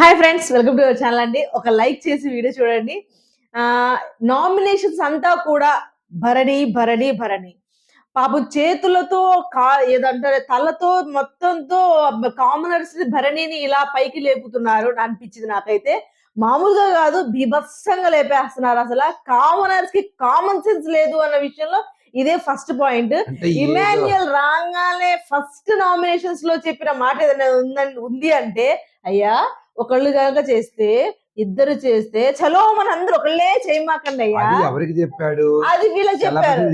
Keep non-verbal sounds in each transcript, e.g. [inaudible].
Hi friends welcome to our channel అండి. ఒక like చేసి వీడియో చూడండి. నామినేషన్స్ అంతా కూడా భరణి భరణి భరణి. పాపం చేతులతో కా ఏదంటారు తలతో మొత్తంతో కామనర్స్ భరణిని ఇలా పైకి లేపుతున్నారు అని అనిపించింది నాకైతే. మామూలుగా కాదు బీభత్సంగా లేపేస్తున్నారు అసలు. కామనర్స్కి కామన్ సెన్స్ లేదు అన్న విషయంలో ఇదే ఫస్ట్ పాయింట్ ఇమాన్యుయల్ రాగానే ఫస్ట్ నామినేషన్స్లో చెప్పిన మాట ఏదైనా ఉందని ఉంది అంటే అయ్యా ఒకళ్ళు కనుక చేస్తే ఇద్దరు చేస్తే చలో మన అందరూ ఒకళ్ళే చేయమాకండి అయ్యా. ఎవరికి చెప్పాడు? అది వీళ్ళకి చెప్పారు.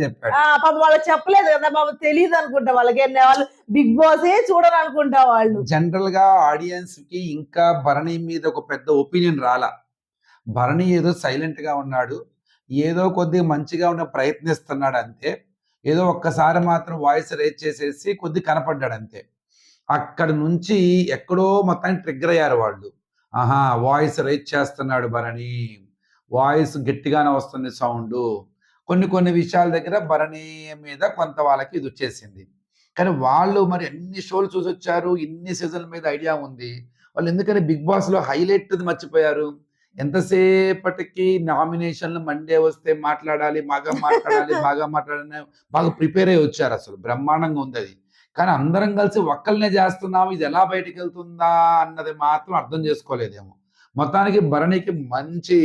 పాప వాళ్ళకి చెప్పలేదు కదా పాప తెలియదు అనుకుంటా వాళ్ళకి. వాళ్ళు బిగ్ బాస్ ఏ చూడరు అనుకుంటా వాళ్ళు. జనరల్గా ఆడియన్స్కి ఇంకా భరణి మీద ఒక పెద్ద ఒపీనియన్ రాలా. భరణి ఏదో సైలెంట్గా ఉన్నాడు. ఏదో కొద్దిగా మంచిగా ఉన్న ప్రయత్నిస్తున్నాడు అంతే. ఏదో ఒక్కసారి మాత్రం వాయిస్ రేజ్ చేసేసి కొద్ది కనపడ్డాడు అంతే. అక్కడ నుంచి ఎక్కడో మొత్తానికి ట్రిగ్గర్ అయ్యారు వాళ్ళు. ఆహా వాయిస్ రేజ్ చేస్తున్నాడు భరణి. వాయిస్ గట్టిగానే వస్తుంది సౌండ్ కొన్ని కొన్ని విషయాల దగ్గర భరణి మీద కొంత వాళ్ళకి ఇది వచ్చేసింది. కానీ వాళ్ళు మరి ఎన్ని షోలు చూసి వచ్చారు ఇన్ని సీజన్ల మీద ఐడియా ఉంది. వాళ్ళు ఎందుకని బిగ్ బాస్లో హైలైట్ మర్చిపోయారు? ఎంతసేపటికి నామినేషన్లు మండే వస్తే మాట్లాడాలి బాగా మాట్లాడాలి బాగా మాట్లాడాలి బాగా ప్రిపేర్ అయ్యి వచ్చారు అసలు. బ్రహ్మాండంగా ఉంది అది. కానీ అందరం కలిసి ఒక్కళ్ళనే చేస్తున్నాము ఇది ఎలా బయటికి వెళ్తుందా అన్నది మాత్రం అర్థం చేసుకోలేదేమో. మొత్తానికి భరణికి మంచి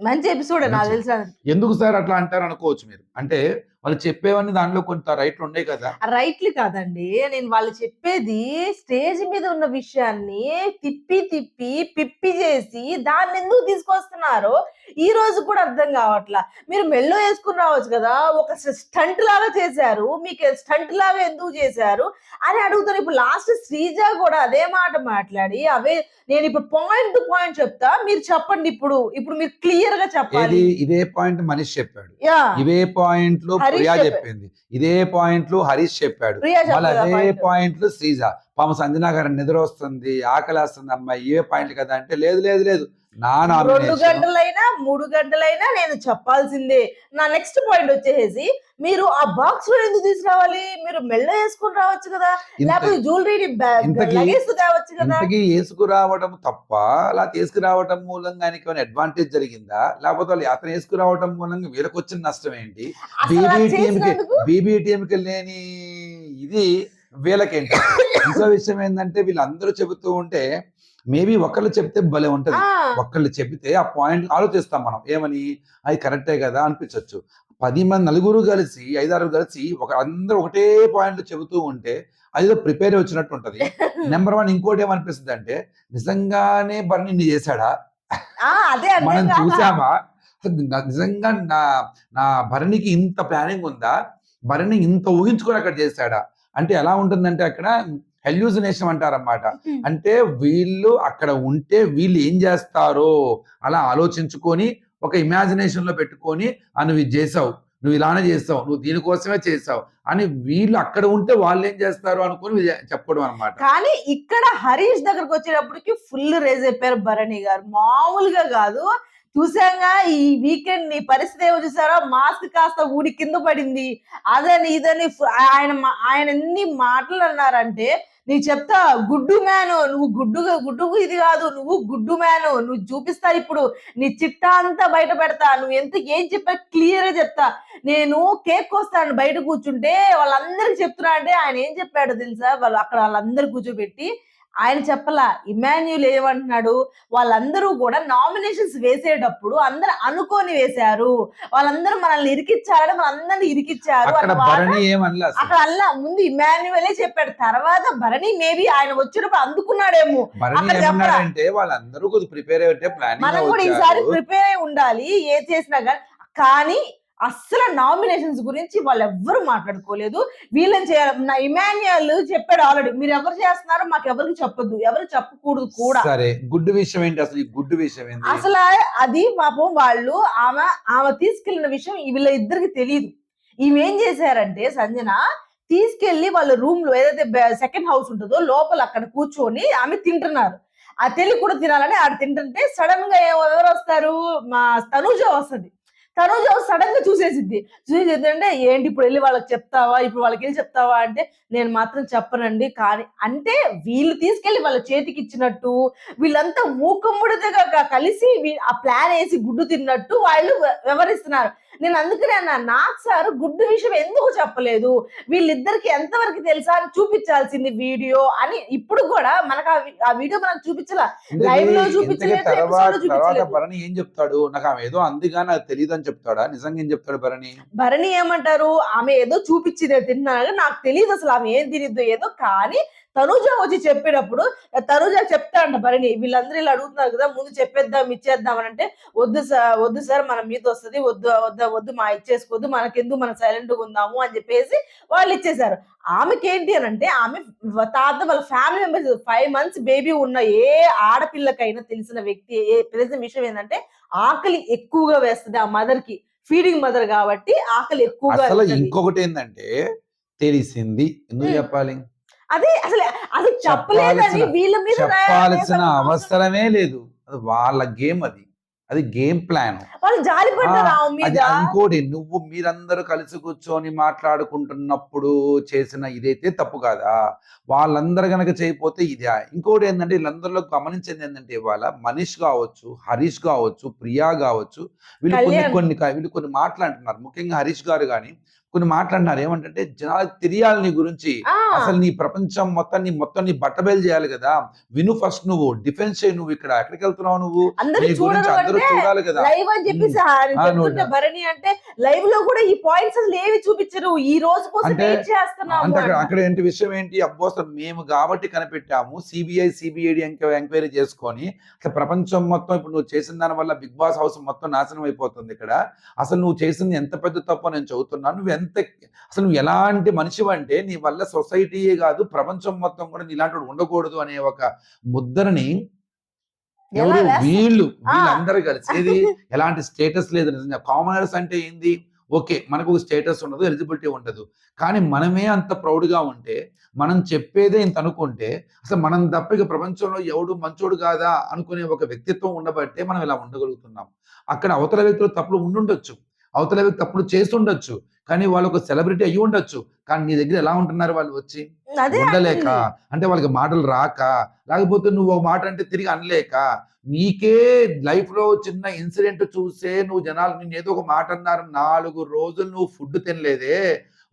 మంచి ఎపిసోడ్ నాకు. తెలుసా? ఎందుకు సార్ అట్లా అంటారు అనుకోవచ్చు మీరు? అంటే వాళ్ళు చెప్పేవన్నీ దాంట్లో కొంత రైట్లు ఉన్నాయి కదా. రైట్లు కాదండి. నేను వాళ్ళు చెప్పేది స్టేజ్ మీద ఉన్న విషయాన్ని తిప్పి తిప్పి పిప్పి చేసి దాన్ని ఎందుకు తీసుకొస్తున్నారు? ఈ రోజు కూడా అర్థం కావట్లా. మీరు మెల్లో వేసుకుని రావచ్చు కదా ఒక స్టంట్ లాగా చేశారు మీకు స్టంట్ లాగా ఎందుకు చేశారు అని అడుగుతాను ఇప్పుడు లాస్ట్ శ్రీజ కూడా అదే మాట మాట్లాడి అవే నేను ఇప్పుడు పాయింట్ టు పాయింట్ చెప్తా మీరు చెప్పండి ఇప్పుడు ఇప్పుడు మీరు క్లియర్గా చెప్పాలి. ఇదే పాయింట్ మనీష్ చెప్పాడు. యా. ఇవే పాయింట్లు హరీష్ ప్రియా. చెప్పింది. ఇదే పాయింట్లు హరీష్ చెప్పాడు. అదే point? పాయింట్లు శ్రీజ. పాపం సంజనా గారు నిద్ర వస్తుంది ఆకలి వస్తుంది అమ్మాయి ఇవే పాయింట్లు కదా అంటే లేదు లేదు లేదు. రెండు గంటలైనా మూడు గంటలైనా నేను చెప్పాల్సిందే. నా నెక్స్ట్ పాయింట్ వచ్చేసి మీరు ఆ బాక్స్లో ఎందుకు తీసుకురావాలి? మీరు మెల్ల వేసుకుని రావచ్చు కదా. లేకపోతే జ్యువెలరీ ఇంతకీ- లగేజ్ తేవచ్చు కదా. వేసుకురావడం తప్ప? అలా తీసుకురావడం మూలంగా ఆయనకి అడ్వాంటేజ్ జరిగిందా? లేకపోతే వాళ్ళు అతను వేసుకురావడం మూలంగా వీళ్ళకి వచ్చిన నష్టం ఏంటి? బీబీటీఎంకి బీబీటీఎంకి లేని ఇది వీళ్ళకేంటి? [coughs] ఇంకో విషయం ఏంటంటే వీళ్ళందరూ చెబుతూ ఉంటే మేబీ ఒకళ్ళు చెప్తే భలే ఉంటది. ఆ, ఒక్కళ్ళు చెబితే ఆ పాయింట్ ఆలోచిస్తాం మనం. ఏమని? అది కరెక్టే కదా అనిపించవచ్చు పది మంది నలుగురు కలిసి ఐదారు కలిసి ఒక అందరూ ఒకటే పాయింట్ చెబుతూ ఉంటే అది ప్రిపేర్ వచ్చినట్టు ఉంటది [laughs] నెంబర్ వన్ ఇంకోటి ఏమనిపిస్తుంది అంటే నిజంగానే బర్ని చేశాడా? మనం. చూసామా? నిజంగా నా నా భరణికి ఇంత ప్లానింగ్ ఉందా? భరణి ఇంత ఊహించుకొని అక్కడ చేశాడా? అంటే ఎలా ఉంటుందంటే అక్కడ హెల్యూజినేషన్ అంటారన్నమాట. అంటే వీళ్ళు అక్కడ ఉంటే వీళ్ళు ఏం చేస్తారో అలా ఆలోచించుకొని ఒక ఇమాజినేషన్లో పెట్టుకొని నువ్వు చేసావు. నువ్వు ఇలానే చేస్తావు. నువ్వు దీనికోసమే చేసావు. అని వీళ్ళు అక్కడ ఉంటే వాళ్ళు ఏం చేస్తారు అనుకొని చెప్పడం అనమాట కానీ ఇక్కడ హరీష్ దగ్గరకు వచ్చేటప్పటికి ఫుల్ రేజ్ అయిపోయారు భరణి గారు. మామూలుగా కాదు. చూసాగా ఈ వీకెండ్ నీ పరిస్థితి ఏమో చూసారా? మాస్క్ కాస్త ఊడి కింద పడింది. అదని ఇదని ఆయన ఆయన ఎన్ని మాటలు అన్నారంటే నీ చెప్తా గుడ్డు మ్యాను నువ్వు గుడ్డుగా గుడ్డు ఇది కాదు నువ్వు గుడ్డు మ్యాను నువ్వు చూపిస్తా ఇప్పుడు నీ చిట్టా అంతా బయట పెడతా నువ్వు ఎంత ఏం చెప్పా క్లియర్గా చెప్తా. నేను కేక్ కోస్తాను బయట కూర్చుంటే వాళ్ళందరికి చెప్తున్నా అంటే ఆయన ఏం చెప్పాడో తెలుసా? వాళ్ళు అక్కడ వాళ్ళందరూ కూర్చోబెట్టి ఆయన చెప్పలా ఇమాన్యుల్ ఏమంటున్నాడు? వాళ్ళందరూ కూడా నామినేషన్స్ వేసేటప్పుడు అందరు అనుకొని వేశారు. వాళ్ళందరూ మనల్ని ఇరికిచ్చారు మనందరిని ఇరికిచ్చారు అక్కడ అల్లా ముందు ఇమాన్యువలే చెప్పాడు. తర్వాత భరణి మేబీ ఆయన వచ్చినప్పుడు అందుకున్నాడేమో. వాళ్ళందరూ ప్రిపేర్ మనం కూడా ఈసారి ప్రిపేర్ అయి ఉండాలి. ఏ చేసినా కానీ కానీ అస్సలు నామినేషన్స్ గురించి వాళ్ళు ఎవ్వరు మాట్లాడుకోలేదు. వీళ్ళని చేయాలి? నా ఇమాన్యుయల్ చెప్పాడు ఆల్రెడీ. మీరు ఎవరు చేస్తున్నారో మాకు ఎవరికి చెప్పొద్దు. ఎవరు చెప్పకూడదు కూడా. సరే గుడ్డు విషయం ఏంటి? అసలు ఈ గుడ్డు విషయం ఏంటి అసలు అది పాపం వాళ్ళు ఆమె ఆమె తీసుకెళ్ళిన విషయం వీళ్ళ ఇద్దరికి తెలియదు ఈమె ఏం చేశారంటే సంజన తీసుకెళ్ళి వాళ్ళ రూమ్లో ఏదైతే సెకండ్ హౌస్ ఉంటుందో లోపల అక్కడ కూర్చొని ఆమె తింటున్నారు. ఆ తెలియ కూడా తినాలని ఆడ తింటుంటే సడన్గా ఎవ- ఎవరు వస్తారు? మా తనుజ వస్తది. తనుజ సడన్గా చూసేసిద్ది. చూసేసి అంటే ఏంటి ఇప్పుడు వెళ్ళి వాళ్ళకి చెప్తావా? ఇప్పుడు వాళ్ళకి వెళ్ళి చెప్తావా? అంటే నేను మాత్రం చెప్పనండి. కానీ అంటే వీళ్ళు తీసుకెళ్ళి వాళ్ళ చేతికి ఇచ్చినట్టు వీళ్ళంతా మూకమ్ముడిగా కలిసి ఆ ప్లాన్ వేసి గుడ్డు తిన్నట్టు వాళ్ళు వివరిస్తున్నారు వ్యవహరిస్తున్నారు. నేను అందుకనే అన్నా నాకు సార్ గుడ్డు విషయం ఎందుకు చెప్పలేదు? వీళ్ళిద్దరికి ఎంతవరకు తెలుసా అని చూపించాల్సింది వీడియో అని ఇప్పుడు కూడా మనకు ఆ వీడియో మనకు చూపించాల. Live లో చూపించలేదు. భరణి ఏం చెప్తాడు? నాకు ఆమె ఏదో అందిగా నాకు తెలియదు అని చెప్తాడా? నిజంగా ఏం చెప్తాడు భరణి? భరణి ఏమంటారు? ఆమె ఏదో చూపించింది తిన్నాను నాకు తెలియదు అసలు ఆమె ఏం తినిద్దో ఏదో కానీ తనుజ వచ్చి చెప్పేటప్పుడు తనుజ చెప్తా అంట భరణి వీళ్ళందరూ ఇలా అడుగుతున్నారు కదా ముందు చెప్పేద్దాం ఇచ్చేద్దాం అని అంటే వద్దు సార్ వద్దు సార్ మన మీద వస్తుంది వద్దు వద్దు వద్దు మా ఇచ్చేసుకోవద్దు మనకెందుకు మనం సైలెంట్గా ఉందాము అని చెప్పేసి వాళ్ళు ఇచ్చేసారు ఆమెకి ఏంటి అని అంటే ఆమె తాత వాళ్ళ family members five months baby ఉన్న ఏ ఆడపిల్లకైనా తెలిసిన వ్యక్తి ఏ తెలిసిన విషయం ఏంటంటే ఆకలి ఎక్కువగా వేస్తుంది ఆ మదర్కి. ఫీడింగ్ మదర్ కాబట్టి ఆకలి ఎక్కువగా అసలు. ఇంకొకటి ఏంటంటే తెలిసింది. ఎందుకు. చెప్పాలి? అదే అసలు అసలు చెప్పలేదని వీళ్ళ మీద చెప్పాల్సిన అవసరమే లేదు. అది వాళ్ళ గేమ్ అది. అది గేమ్ ప్లాన్. అది ఇంకోటి నువ్వు మీరందరూ కలిసి కూర్చొని మాట్లాడుకుంటున్నప్పుడు చేసిన ఇదైతే తప్పు కాదా? వాళ్ళందరూ గనక చేయకపోతే ఇదే. ఇంకోటి ఏంటంటే వీళ్ళందరిలో గమనించింది ఏంటంటే ఇవాళ మనీష్ కావచ్చు హరీష్ కావచ్చు ప్రియా కావచ్చు వీళ్ళు కొన్ని. కొన్ని వీళ్ళు కొన్ని మాట్లాడుతున్నారు. ముఖ్యంగా హరీష్ గారు కానీ కొన్ని మాట్లాడినారు. ఏమంటే జనాలకు తెలియాలి నీ గురించి. అసలు నీ ప్రపంచం మొత్తం నీ మొత్తం నీ బట్టబయలు చేయాలి కదా. విను ఫస్ట్ నువ్వు డిఫెన్స్ చేయి నువ్వు ఇక్కడ. ఎక్కడికి వెళ్తున్నావు నువ్వు? అందరూ నీ గురించి అందరూ చూడాలి కదా. లైవ్ అని చెప్పేసి భరణి అంటే లైవ్లో కూడా ఈ పాయింట్స్ అసలు ఏవి చూపించరు. ఈ రోజు అంటే- అక్కడ ఏంటి విషయం ఏంటి? అబ్బో మేము కాబట్టి కనిపెట్టాము. సిబిఐ సిబిఐడి ఎంక్వైరీ చేసుకొని అసలు ప్రపంచం మొత్తం ఇప్పుడు నువ్వు చేసిన దాని వల్ల బిగ్ బాస్ హౌస్ మొత్తం నాశనం అయిపోతుంది ఇక్కడ. అసలు నువ్వు చేసింది ఎంత పెద్ద తప్పు నేను చదువుతున్నాను నువ్వు ఎంత అసలు నువ్వు ఎలాంటి మనిషివి అంటే నీ వల్ల సొసైటీయే కాదు ప్రపంచం మొత్తం కూడా నీ ఇలాంటి ఉండకూడదు అనే ఒక ముద్రని ఎవరు వీళ్ళు. వీళ్ళందరూ కలిసి ఏది? ఎలాంటి స్టేటస్ లేదు నిజంగా. కామనర్స్ అంటే ఏంది? ఓకే మనకు ఒక స్టేటస్ ఉండదు ఎలిజిబిలిటీ ఉండదు. కానీ మనమే అంత proud గా ఉంటే మనం చెప్పేదే ఇంత అనుకుంటే అసలు మనం తప్ప ఇక ప్రపంచంలో ఎవడు మంచోడు కాదా అనుకునే ఒక వ్యక్తిత్వం ఉండబట్టే మనం ఇలా ఉండగలుగుతున్నాం. అక్కడ అవతల వ్యక్తులు తప్పులు ఉండుండొచ్చు. అవతల వ్యక్తి తప్పులు చేస్తుండొచ్చు కానీ వాళ్ళు ఒక సెలబ్రిటీ అయ్యి ఉండొచ్చు. కానీ నీ దగ్గర ఎలా ఉంటున్నారు వాళ్ళు వచ్చి? ఉండలేక. అంటే వాళ్ళకి మాటలు రాక? లేకపోతే నువ్వు ఒక మాట అంటే తిరిగి అనలేక? నీకే లైఫ్లో చిన్న ఇన్సిడెంట్ చూసే నువ్వు జనాలు నేను ఏదో ఒక మాట అన్నారు నాలుగు రోజులు నువ్వు ఫుడ్ తినలేదే?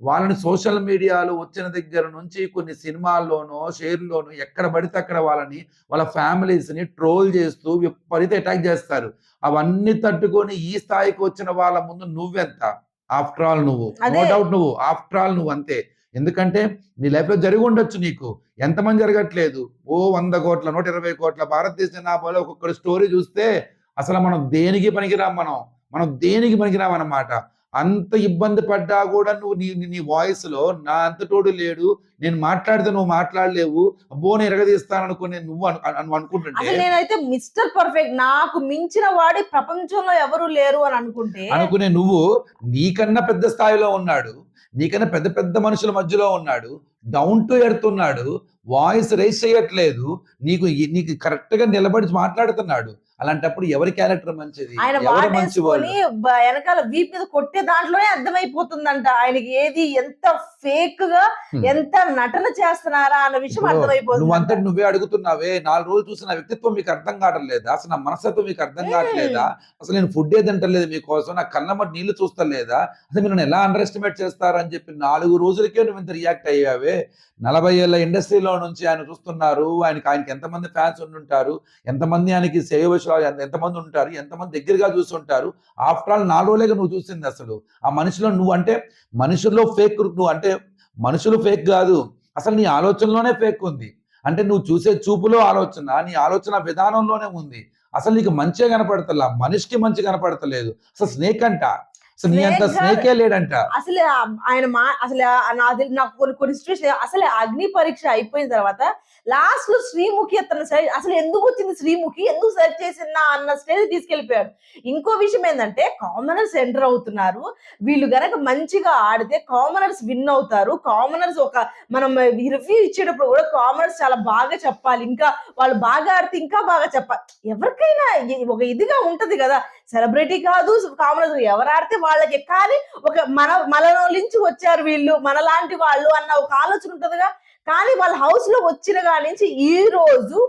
వాళ్ళని సోషల్ మీడియాలో వచ్చిన దగ్గర నుంచి కొన్ని సినిమాల్లోనో షేర్లోనో ఎక్కడ పడితే అక్కడ వాళ్ళని వాళ్ళ ఫ్యామిలీస్ని ట్రోల్ చేస్తూ విపరీత అటాక్ చేస్తారు. అవన్నీ తట్టుకొని ఈ స్థాయికి వచ్చిన వాళ్ళ ముందు నువ్వెంత? ఆఫ్టర్ ఆల్ నువ్వు. నో. డౌట్ నువ్వు. ఆఫ్టర్ ఆల్ నువ్వు అంతే. ఎందుకంటే నీ లైఫ్లో జరిగి ఉండొచ్చు నీకు. ఎంతమంది జరగట్లేదు? ఓ వంద కోట్ల నూట ఇరవై కోట్ల భారతదేశ జనాభాలో ఒక్కొక్కటి స్టోరీ చూస్తే అసలు మనం దేనికి పనికిరాం మనం? మనం దేనికి పనికిరాం అన్నమాట? అంత ఇబ్బంది పడ్డా కూడా నువ్వు నీ నీ- నీ వాయిస్లో నా అంతటోడు లేడు నేను మాట్లాడితే నువ్వు మాట్లాడలేవు అబ్బో నేను ఎరగదీస్తాను అనుకునే నువ్వు అను- అను- అనుకుంటుంటే నేనైతే మిస్టర్ పర్ఫెక్ట్ నాకు మించిన వాడి ప్రపంచంలో ఎవరు లేరు అని అనుకుంటే అనుకునే నువ్వు నీకన్నా పెద్ద స్థాయిలో ఉన్నాడు నీకన్నా పెద్ద పెద్ద మనుషుల మధ్యలో ఉన్నాడు డౌన్ టు ఎర్త్ ఉన్నాడు వాయిస్ రైస్ చేయట్లేదు నీకు నీకు కరెక్ట్గా నిలబడి మాట్లాడుతున్నాడు అలాంటప్పుడు ఎవరి క్యారెక్టర్ మంచిది? ఎవరు మంచి వాళ్ళు వెనకాల వీప్ మీద కొట్టే దాంట్లోనే అర్థమైపోతుందంట. ఆయనకి ఏది ఎంత ఫేక్గా. ఎంత నటన చేస్తున్నారా అన్న విషయం అర్థమైపోతుంది నువ్వంతటి నువ్వే అడుగుతున్నావే నాలుగు రోజులు చూసిన వ్యక్తిత్వం మీకు అర్థం కావట్లేదా అసలు నా మనస్తత్వం మీకు అర్థం. కావట్లేదా అసలు నేను ఫుడ్ ఏ తింటలేదు మీకోసం? నా కళ్ళ మట్టి నీళ్ళు చూస్తలేదా అసలు మీరు ఎలా అండర్ ఎస్టిమేట్ చేస్తారని చెప్పి నాలుగు రోజులకే నువ్వు ఇంత రియాక్ట్ అయ్యావే. నలభై ఏళ్ళ ఇండస్ట్రీలో నుంచి ఆయన చూస్తున్నారు. ఆయనకి ఆయనకి ఎంతమంది ఫ్యాన్స్ ఉండుంటారు? ఎంతమంది ఆయనకి సేవ ఎంతమంది ఉంటారు ఎంతమంది దగ్గరగా చూస్తుంటారు ఆఫ్టర్ ఆల్ నాలుగు రోజులుగా నువ్వు చూసింది అసలు. ఆ మనిషిలో నువ్వు అంటే మనుషుల్లో ఫేక్ నువ్వు అంటే మనుషులు ఫేక్ కాదు. అసలు నీ ఆలోచనలోనే ఫేక్ ఉంది. అంటే నువ్వు చూసే చూపులో ఆలోచన నీ ఆలోచన విధానంలోనే ఉంది. అసలు నీకు మంచిగా కనపడతలా? మనిషికి మంచి కనపడతలేదు. అసలు స్నేక్ అంట. అసలు నీ అంత. స్నేకే లేడంట. అసలు ఆయన మా అసలు నాకు కొన్ని కొన్ని సిచ్యువేషన్ అసలు అగ్ని పరీక్ష అయిపోయిన తర్వాత లాస్ట్లో శ్రీముఖి అతను అసలు ఎందుకు వచ్చింది శ్రీముఖి? ఎందుకు సెర్చ్ చేసిందా అన్న స్టేజ్ తీసుకెళ్ళిపోయాడు ఇంకో విషయం ఏంటంటే కామనర్స్ ఎంటర్ అవుతున్నారు. వీళ్ళు గనక మంచిగా ఆడితే కామనర్స్ విన్ అవుతారు. కామనర్స్ ఒక మనం రివ్యూ ఇచ్చేటప్పుడు కూడా కామనర్స్ చాలా బాగా చెప్పాలి. ఇంకా వాళ్ళు బాగా ఆడితే ఇంకా బాగా చెప్పాలి ఎవరికైనా ఒక ఇదిగా ఉంటది కదా. సెలబ్రిటీ కాదు కామనర్స్ ఎవరు ఆడితే వాళ్ళకి. కానీ ఒక మన మనలో నుంచి వచ్చారు వీళ్ళు మనలాంటి వాళ్ళు అన్న ఒక ఆలోచన ఉంటుందిగా. కానీ వాళ్ళ హౌస్లో వచ్చిన కాడి నుంచి ఈ రోజు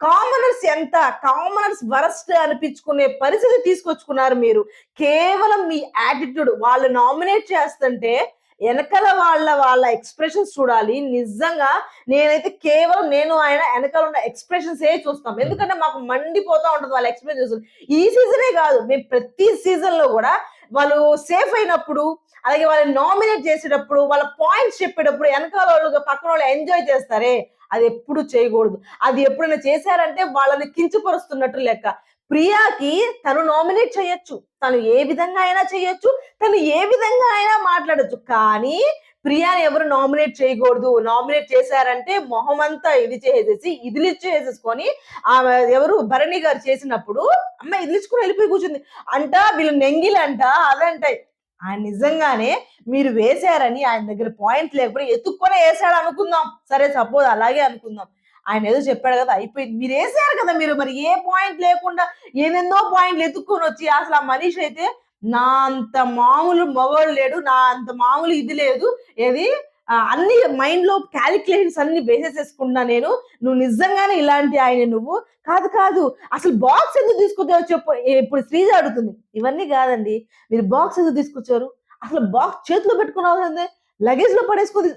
కామనర్స్ ఎంత? కామనర్స్ వరస్ట్ అనిపించుకునే పరిస్థితి తీసుకొచ్చుకున్నారు మీరు. కేవలం మీ యాటిట్యూడ్ వాళ్ళు నామినేట్ చేస్తుంటే వెనకాల వాళ్ళ వాళ్ళ ఎక్స్ప్రెషన్స్ చూడాలి. నిజంగా నేనైతే కేవలం నేను ఆయన వెనకాల ఉన్న ఎక్స్ప్రెషన్స్ ఏ చూస్తాం. ఎందుకంటే మాకు మండిపోతా ఉంటుంది వాళ్ళ ఎక్స్ప్రెషన్ చూస్తుంది ఈ సీజనే కాదు మేము ప్రతి సీజన్లో కూడా వాళ్ళు సేఫ్ అయినప్పుడు అలాగే వాళ్ళని నామినేట్ చేసేటప్పుడు వాళ్ళ పాయింట్స్ చెప్పేటప్పుడు వెనకాల వాళ్ళు పక్కన వాళ్ళు ఎంజాయ్ చేస్తారే? అది ఎప్పుడు చేయకూడదు. అది ఎప్పుడైనా చేశారంటే వాళ్ళని కించపరుస్తున్నట్టు లెక్క. ప్రియాకి తను నామినేట్ చేయొచ్చు. తను ఏ విధంగా అయినా చేయొచ్చు. తను ఏ విధంగా అయినా మాట్లాడొచ్చు. కానీ ప్రియాని ఎవరు నామినేట్ చేయకూడదు. నామినేట్ చేశారంటే మొహం అంతా ఇది చేసేసి ఇదిలిచ్చేసేసుకొని ఆమె ఎవరు భరణి గారు చేసినప్పుడు అమ్మ ఇదిలిచ్చుకుని వెళ్ళిపోయి కూర్చుంది. అంట వీళ్ళు నెంగిలంట అదంటాయి ఆయన నిజంగానే మీరు వేశారని ఆయన దగ్గర పాయింట్ లేకపోతే ఎత్తుక్కొని వేసాడు అనుకుందాం. సరే సపోజ్ అలాగే అనుకుందాం. ఆయన ఏదో చెప్పాడు కదా అయిపోయింది. మీరు వేసారు కదా మీరు మరి ఏ పాయింట్ లేకుండా ఏదెన్నో పాయింట్లు ఎత్తుక్కొని వచ్చి అసలు ఆ మనిషి అయితే నా అంత మామూలు మగవాడు లేడు నా అంత మామూలు ఇది లేదు. ఏది? అన్ని మైండ్లో క్యాలిక్యులేషన్స్ అన్ని వేసేసేసుకున్నా నేను. నువ్వు నిజంగానే ఇలాంటి ఆయన నువ్వు? కాదు కాదు. అసలు బాక్స్ ఎందుకు తీసుకొచ్చావు చెప్పు. ఇప్పుడు శ్రీజ అడుగుతుంది. ఇవన్నీ కాదండి. మీరు బాక్స్ ఎందుకు తీసుకొచ్చారు? అసలు బాక్స్ చేతిలో పెట్టుకున్నావు లగేజ్లో పడేసుకొని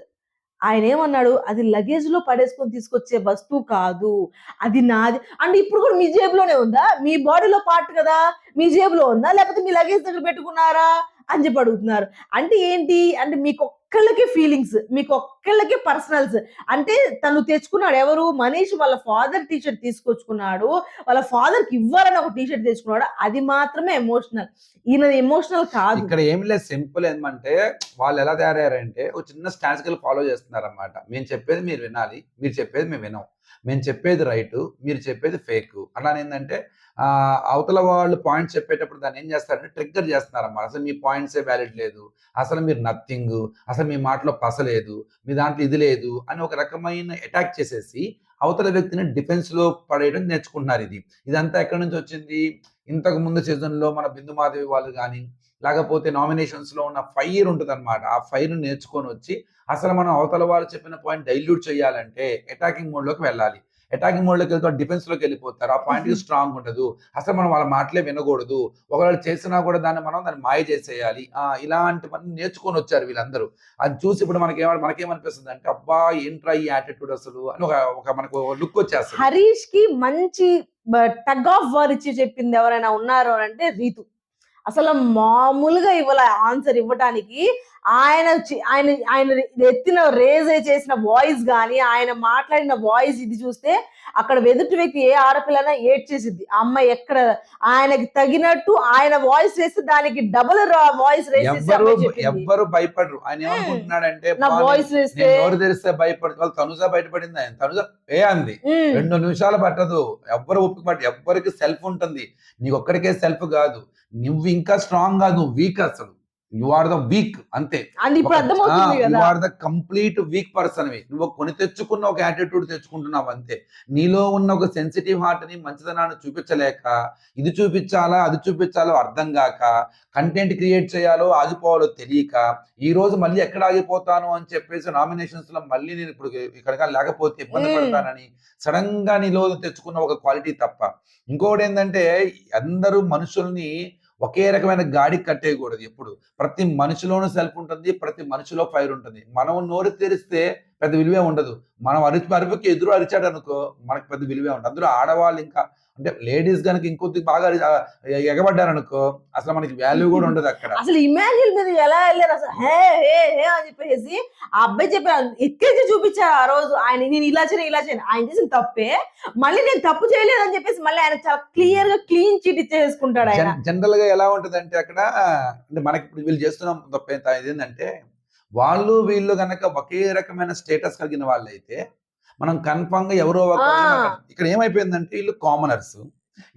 ఆయన ఏమన్నాడు? అది లగేజ్లో పడేసుకొని తీసుకొచ్చే వస్తువు కాదు. అది నాది. అంటే ఇప్పుడు కూడా మీ జేబులోనే ఉందా? మీ బాడీలో పార్ట్ కదా. మీ జేబులో ఉందా? లేకపోతే మీ లగేజ్ దగ్గర పెట్టుకున్నారా? అని చెప్పి అడుగుతున్నారు. అంటే ఏంటి? అంటే మీకు ఒక్కళ్ళకే ఫీలింగ్స్ మీకు ఒక్కళ్ళకే పర్సనల్స్ అంటే తను తెచ్చుకున్నాడు ఎవరు? మనీష్ వాళ్ళ ఫాదర్ టీషర్ట్ తీసుకొచ్చుకున్నాడు. వాళ్ళ ఫాదర్కి ఇవ్వాలని ఒక టీషర్ట్ తెచ్చుకున్నాడు. అది మాత్రమే ఎమోషనల్ ఈయన ఎమోషనల్ కాదు. ఇక్కడ ఏమి లేదు సింపుల్ ఏమంటే వాళ్ళు ఎలా తయారయ్యారంటే ఒక చిన్న స్టాన్సికల్ ఫాలో చేస్తున్నారు అనమాట మేము చెప్పేది మీరు వినాలి మీరు చెప్పేది మేము వినం. మేము చెప్పేది రైట్ మీరు చెప్పేది ఫేక్ అలా ఏంటంటే అవతల వాళ్ళు పాయింట్స్ చెప్పేటప్పుడు దాన్ని ఏం చేస్తారంటే ట్రిగ్గర్ చేస్తున్నారు అసలు మీ పాయింట్సే వ్యాలిడ్ లేదు. అసలు మీరు నథింగ్ అసలు మీ మాటలో పస లేదు. మీ దాంట్లో ఇది లేదు అని ఒక రకమైన అటాక్ చేసేసి అవతల వ్యక్తిని డిఫెన్స్లో పడేయడం నేర్చుకుంటున్నారు ఇది. ఇదంతా ఎక్కడి నుంచి వచ్చింది? ఇంతకు ముందు సీజన్లో మన బిందు మాధవి వాళ్ళు కానీ లేకపోతే నామినేషన్స్లో ఉన్న ఫైర్ ఉంటుంది అనమాట ఆ ఫైర్ నేర్చుకొని వచ్చి అసలు మనం అవతల వాళ్ళు చెప్పిన పాయింట్ డైల్యూట్ చేయాలంటే అటాకింగ్ మోడ్లోకి వెళ్ళాలి. అటాకింగ్ మోడ్లోకి వెళ్తే డిఫెన్స్లోకి వెళ్ళిపోతారు. ఆ పాయింట్. స్ట్రాంగ్ [laughs] ఉండదు. అసలు మనం వాళ్ళ మాటలే వినకూడదు. ఒకవేళ చేసినా కూడా దాన్ని మనం దాన్ని మాయ చేసేయాలి. ఆ ఇలాంటివన్నీ నేర్చుకొని వచ్చారు వీళ్ళందరూ. అది చూసి ఇప్పుడు మనకి మనకేమనిపిస్తుంది అంటే అబ్బా ఏంట్రా ఈ యాటిట్యూడ్ అసలు? అని ఒక ఒక మనకు లుక్ వచ్చేస్తుంది. హరీష్కి మంచి టగ్ ఆఫ్ వార్ ఇచ్చి చెప్పింది ఎవరైనా ఉన్నారు అంటే రీతు. అసలు మామూలుగా ఇవ్వాల ఆన్సర్ ఇవ్వటానికి. ఆయన ఆయన ఆయన ఎత్తిన రేజ్ చేసిన వాయిస్ గాని ఆయన మాట్లాడిన వాయిస్ ఇది చూస్తే అక్కడ ఎదుటి వ్యక్తి ఏ ఆడపిల్లనా ఏడ్ చేసిద్ది ఆ అమ్మాయి ఎక్కడ ఆయనకి తగినట్టు ఆయన వాయిస్ వేస్తే దానికి డబుల్ వాయిస్ ఎవ్వరు భయపడరు. ఆయన ఏమనుకుంటున్నాడంటే నా "బా, వాయిస్ వేస్తే తెరిస్తే భయపడు వాళ్ళు తనుజ బయటపడింది ఆయన. తనుజ ఏ అంది? రెండు నిమిషాలు పట్టదు. ఎవ్వరు ఒప్పుకు పట్టు ఎవ్వరికి సెల్ఫ్ ఉంటుంది. నీకు ఒక్కడికే సెల్ఫ్ కాదు. నువ్వు ఇంకా స్ట్రాంగ్ కాదు నువ్వు వీక్ అసలు. యు ఆర్ ద వీక్ అంతే. You are the complete weak person నువ్వు కొని తెచ్చుకున్న ఒక యాటిట్యూడ్ తెచ్చుకుంటున్నావు అంతే. నీలో ఉన్న ఒక సెన్సిటివ్ హార్ట్ని మంచిదనాన్ని చూపించలేక ఇది చూపించాలా అది చూపించాలో అర్థం కాక కంటెంట్ క్రియేట్ చేయాలో ఆగిపోవాలో తెలియక ఈ రోజు మళ్ళీ ఎక్కడ ఆగిపోతాను అని చెప్పేసి నామినేషన్స్లో మళ్ళీ నేను ఇప్పుడు ఇక్కడ లేకపోతే ఇబ్బంది. పడతానని సడన్గా నీలో తెచ్చుకున్న ఒక క్వాలిటీ తప్ప. ఇంకోటి ఏంటంటే అందరూ మనుషుల్ని ఒకే రకమైన గాడికి కట్టేయకూడదు ఎప్పుడు. ప్రతి మనిషిలోనూ సెల్ఫ్ ఉంటుంది ప్రతి మనిషిలో ఫైర్ ఉంటుంది. మనం నోరు తెరిస్తే పెద్ద విలువే ఉండదు. మనం అరిచి అరుపుకి ఎదురు అరిచాడు అనుకో మనకు పెద్ద విలువే ఉండదు. అందులో ఆడవాళ్ళు ఇంకా అంటే లేడీస్ కనుక ఇంకొద్ది బాగా అరి- ఆ, ఎగబడ్డారు అనుకో అసలు మనకి వాల్యూ కూడా ఉండదు అక్కడ. అసలు ఇమాన్యుల్ మీద ఎలా వెళ్ళారు అసలు? హే హే హే అని చెప్పేసి ఆ అబ్బాయి చెప్పారు ఎక్కేసి చూపించారు ఆ రోజు. ఆయన నేను ఇలా చేయను ఇలా చేయను. ఆయన చేసిన తప్పే. మళ్ళీ నేను తప్పు చేయలేదని చెప్పేసి మళ్ళీ ఆయన చాలా క్లియర్గా క్లీన్ చీట్ ఇచ్చేసుకుంటాడు ఆయన. జనరల్గా ఎలా ఉంటది అంటే అక్కడ అంటే మనకి ఇప్పుడు వీళ్ళు చేస్తున్న తప్ప ఏంట- ఏంటంటే వాళ్ళు వీళ్ళు గనక ఒకే రకమైన స్టేటస్ కలిగిన వాళ్ళైతే మనం కన్ఫామ్గా ఎవరో ఇక్కడ ఏమైపోయిందంటే వీళ్ళు కామనర్స్.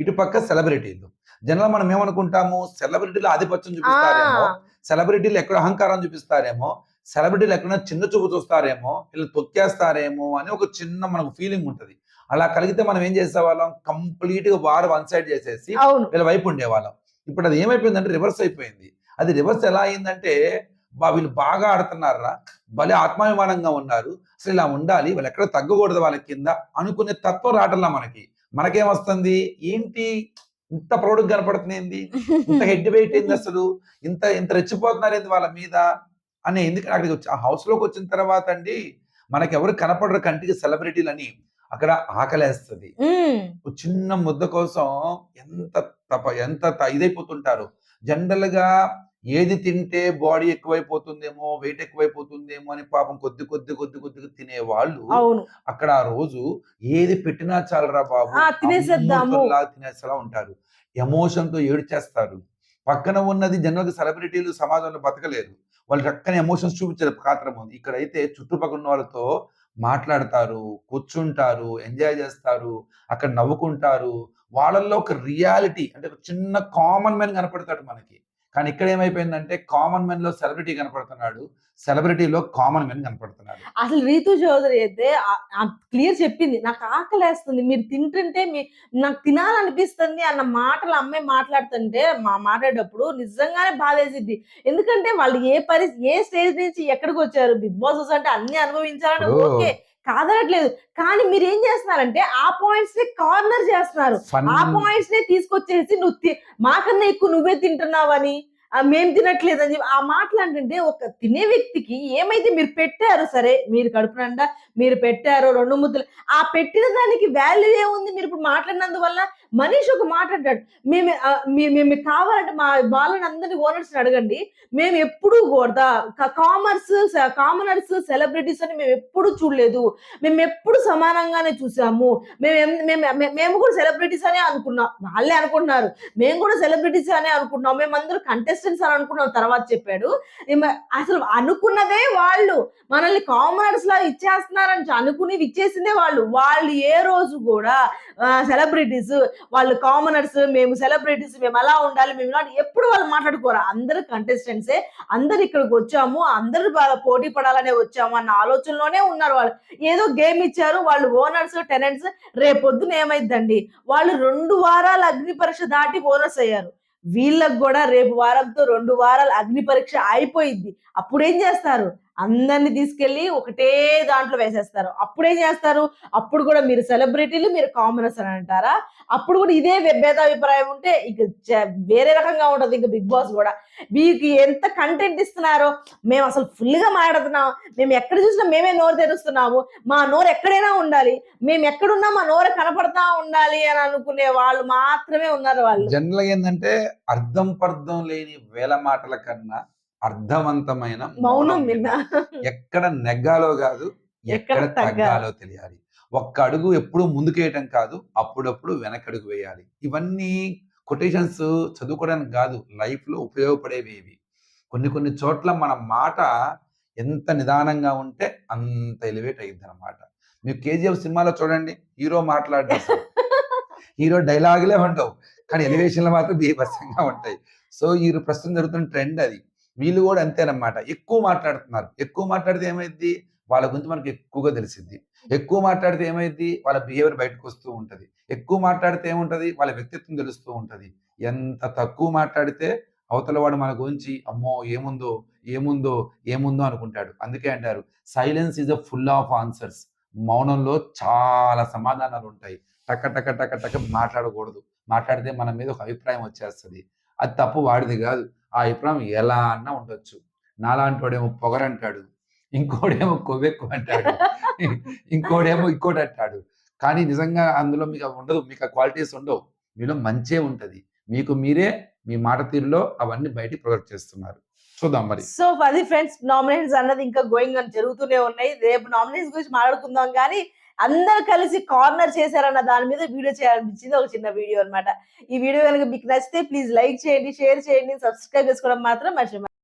ఇటు పక్క సెలబ్రిటీలు. జనరల్ మనం ఏమనుకుంటాము? సెలబ్రిటీలు ఆధిపత్యం చూపిస్తారేమో? సెలబ్రిటీలు ఎక్కడ అహంకారం చూపిస్తారేమో? సెలబ్రిటీలు ఎక్కడైనా చిన్న చూపు చూస్తారేమో? వీళ్ళు తొక్కేస్తారేమో? అని ఒక చిన్న మనకు ఫీలింగ్ ఉంటది. అలా కలిగితే మనం ఏం చేసేవాళ్ళం? కంప్లీట్గా వారు వన్ సైడ్ చేసేసి వీళ్ళ వైపు ఉండేవాళ్ళం. ఇప్పుడు అది ఏమైపోయిందంటే రివర్స్ అయిపోయింది. అది రివర్స్ ఎలా అయిందంటే బా వీళ్ళు బాగా ఆడుతున్నారా భలే ఆత్మాభిమానంగా ఉన్నారు. అసలు ఇలా ఉండాలి వాళ్ళు ఎక్కడ తగ్గకూడదు వాళ్ళ కింద అనుకునే తత్వం రావట్లా మనకి. మనకేమొస్తుంది ఏంటి? ఇంత ప్రౌడ్ కనపడుతుంది ఏంది? ఇంత హెడ్ వెయిట్ ఏంది అసలు? ఇంత ఇంత రెచ్చిపోతున్నారు ఏంది వాళ్ళ మీద? అని ఎందుకంటే అక్కడికి వచ్చి ఆ హౌస్లోకి వచ్చిన తర్వాత అండి మనకి ఎవరు కనపడరు కంటికి సెలబ్రిటీలు అని అక్కడ ఆకలేస్తుంది. చిన్న ముద్ద కోసం ఎంత తప ఎంత ఇదైపోతుంటారు. జనరల్గా ఏది తింటే బాడీ ఎక్కువైపోతుందేమో వెయిట్ ఎక్కువైపోతుందేమో అని పాపం కొద్ది కొద్ది కొద్ది కొద్దిగా తినే వాళ్ళు అక్కడ ఆ రోజు ఏది పెట్టినా చాలరా బాబు? తినేసేలా ఉంటారు. ఎమోషన్తో ఏడ్చేస్తారు. పక్కన ఉన్నది జనరల్ సెలబ్రిటీలు సమాజంలో బతకలేరు. వాళ్ళు చక్కని ఎమోషన్స్ చూపించారు పాత్రం ఉంది. ఇక్కడైతే చుట్టుపక్కల ఉన్న వాళ్ళతో మాట్లాడతారు కూర్చుంటారు ఎంజాయ్ చేస్తారు అక్కడ నవ్వుకుంటారు. వాళ్ళల్లో ఒక రియాలిటీ అంటే ఒక చిన్న కామన్ మ్యాన్ కనపడతాడు మనకి. కానీ ఇక్కడ ఏమైపోయిందంటే కామన్ మ్యాన్లో సెలబ్రిటీ కనపడుతున్నాడు సెలబ్రిటీలో కామన్ మ్యాన్ కనపడుతున్నాడు. అసలు రీతు చౌదరి అయితే క్లియర్ చెప్పింది నాకు ఆకలేస్తుంది మీరు తింటుంటే మీ నాకు తినాలనిపిస్తుంది అన్న మాటలు అమ్మాయి మాట్లాడుతుంటే మా మాట్లాడేటప్పుడు నిజంగానే బాధేసిద్ది. ఎందుకంటే వాళ్ళు ఏ పరి ఏ స్టేజ్ నుంచి ఎక్కడికి వచ్చారు? బిగ్ బాస్ అంటే అన్ని అనుభవించాలని. ఓకే. కాదనట్లేదు. కానీ మీరు ఏం చేస్తున్నారంటే ఆ పాయింట్స్ని కార్నర్ చేస్తున్నారు. ఆ పాయింట్స్ నే తీసుకొచ్చేసి నువ్వు మాకన్నా ఎక్కువ నువ్వే తింటున్నావని మేము తినట్లేదు అని చెప్పి ఆ మాటలు అంటే ఒక తినే వ్యక్తికి ఏమైతే మీరు పెట్టారు సరే మీరు కడుపు నిండా మీరు పెట్టారు రెండు ముద్దలు ఆ పెట్టిన దానికి వాల్యూ ఏముంది? మీరు ఇప్పుడు మాట్లాడినందువల్ల మనిషి ఒక మాట్లాడాడు మేము మేము మీకు కావాలంటే మా వాళ్ళని అందరినీ ఓనర్స్ని అడగండి. మేము ఎప్పుడూ కూడా కామర్స్ కామనర్స్ సెలబ్రిటీస్ అని మేము ఎప్పుడు చూడలేదు. మేము ఎప్పుడు సమానంగానే చూసాము. మేము మేము మేము కూడా సెలబ్రిటీస్ అనే అనుకున్నాం. వాళ్ళే అనుకుంటున్నారు. మేము కూడా సెలబ్రిటీస్ అనే అనుకుంటున్నాం. మేము అందరూ కంటెస్టెంట్స్ అని అనుకున్నాం తర్వాత చెప్పాడు. అసలు అనుకున్నదే వాళ్ళు. మనల్ని కామనర్స్ లా ఇచ్చేస్తున్నారని అనుకుని ఇచ్చేసిందే వాళ్ళు. వాళ్ళు ఏ రోజు కూడా సెలబ్రిటీస్ వాళ్ళు కామనర్స్ మేము సెలబ్రిటీస్ మేము అలా ఉండాలి మేము ఇలా ఎప్పుడు వాళ్ళు మాట్లాడుకోరు? అందరు కంటెస్టెంట్సే అందరు ఇక్కడికి వచ్చాము. అందరు బాగా పోటీ పడాలనే వచ్చాము అన్న ఆలోచనలోనే ఉన్నారు వాళ్ళు. ఏదో గేమ్ ఇచ్చారు. వాళ్ళు ఓనర్స్ టెనెంట్స్ రేపొద్దున ఏమైందండి వాళ్ళు రెండు వారాలు అగ్ని పరీక్ష దాటి ఓనర్స్ అయ్యారు. వీళ్ళకు కూడా రేపు వారంతో రెండు వారాలు అగ్ని పరీక్ష అయిపోయింది అప్పుడు ఏం చేస్తారు? అందరిని తీసుకెళ్ళి ఒకటే దాంట్లో వేసేస్తారు. అప్పుడు ఏం చేస్తారు? అప్పుడు కూడా మీరు సెలబ్రిటీలు మీరు కామనర్స్ అని అంటారా? అప్పుడు కూడా ఇదే భేదాభిప్రాయం ఉంటే ఇక వేరే రకంగా ఉంటది ఇంకా బిగ్ బాస్ కూడా. మీకు ఎంత కంటెంట్ ఇస్తున్నారో మేము అసలు ఫుల్గా మాట్లాడుతున్నాం. మేము ఎక్కడ చూసినా మేమే నోరు తెరుస్తున్నాము. మా నోరు ఎక్కడైనా ఉండాలి. మేము ఎక్కడున్నా మా నోరు కనపడతా ఉండాలి అని అనుకునే వాళ్ళు మాత్రమే ఉన్నారు వాళ్ళు. జనరల్ ఏంటంటే అర్థం పర్థం లేని వేల మాటల కన్నా అర్థవంతమైన మౌనం ఎక్కడ నెగ్గాలో కాదు ఎక్కడ తగ్గాలో. తెలియాలి. ఒక్క అడుగు ఎప్పుడు ముందుకేయటం కాదు అప్పుడప్పుడు వెనకడుగు వేయాలి. ఇవన్నీ కొటేషన్స్ చదువుకోవడానికి కాదు లైఫ్లో ఉపయోగపడేవి ఇవి. కొన్ని కొన్ని చోట్ల మన మాట ఎంత నిదానంగా ఉంటే అంత ఎలివేట్ అయ్యింది అనమాట మీరు కేజీఎఫ్ సినిమాలో చూడండి హీరో మాట్లాడడం హీరో డైలాగులే ఉండవు కానీ ఎలివేషన్లు మాత్రం బీభత్సంగా ఉంటాయి. సో ఈ ప్రస్తుతం జరుగుతున్న ట్రెండ్ అది. వీళ్ళు కూడా అంతేనమాట. ఎక్కువ మాట్లాడుతున్నారు. ఎక్కువ మాట్లాడితే ఏమైంది వాళ్ళ గురించి మనకి ఎక్కువగా తెలిసింది ఎక్కువ మాట్లాడితే ఏమైంది వాళ్ళ బిహేవియర్ బయటకు వస్తూ ఉంటుంది. ఎక్కువ మాట్లాడితే ఏముంటుంది? వాళ్ళ వ్యక్తిత్వం తెలుస్తూ ఉంటుంది. ఎంత తక్కువ మాట్లాడితే అవతల వాడు మన గురించి అమ్మో ఏముందో ఏముందో ఏముందో అనుకుంటాడు. అందుకే అంటారు silence is a full of answers మౌనంలో చాలా సమాధానాలు ఉంటాయి. టక టక టక టక మాట్లాడకూడదు. మాట్లాడితే మన మీద ఒక అభిప్రాయం వచ్చేస్తుంది. అది తప్పు వాడిది కాదు. ఆ అభిప్రాయం ఎలా అన్నా ఉండొచ్చు. నాలాంటి వాడేమో పొగరంటాడు. ఇంకోడేమో కొవ్వెక్కు అంటాడు ఇంకోడేమో ఇంకోటి అంటాడు కానీ నిజంగా అందులో మీకు ఉండదు మీకు ఆ క్వాలిటీస్ ఉండవు. మీలో మంచే ఉంటుంది. మీకు మీరే మీ మాట తీరులో అవన్నీ బయటికి ప్రొజెక్ట్ చేస్తున్నారు. చూద్దాం మరి. సో అది ఫ్రెండ్స్ నామినేషన్స్ అన్నది ఇంకా గోయింగ్ అని జరుగుతూనే ఉన్నాయి. రేపు నామినేషన్స్ గురించి మాట్లాడుకుందాం కానీ అందరు కలిసి కార్నర్ చేశారన్న దాని మీద వీడియో చేయాలనిపించింది. ఒక చిన్న వీడియో అన్నమాట. ఈ వీడియో కనుక మీకు నచ్చితే ప్లీజ్ లైక్ చేయండి షేర్ చేయండి సబ్స్క్రైబ్ చేసుకోవడం మాత్రం మర్చిపోయి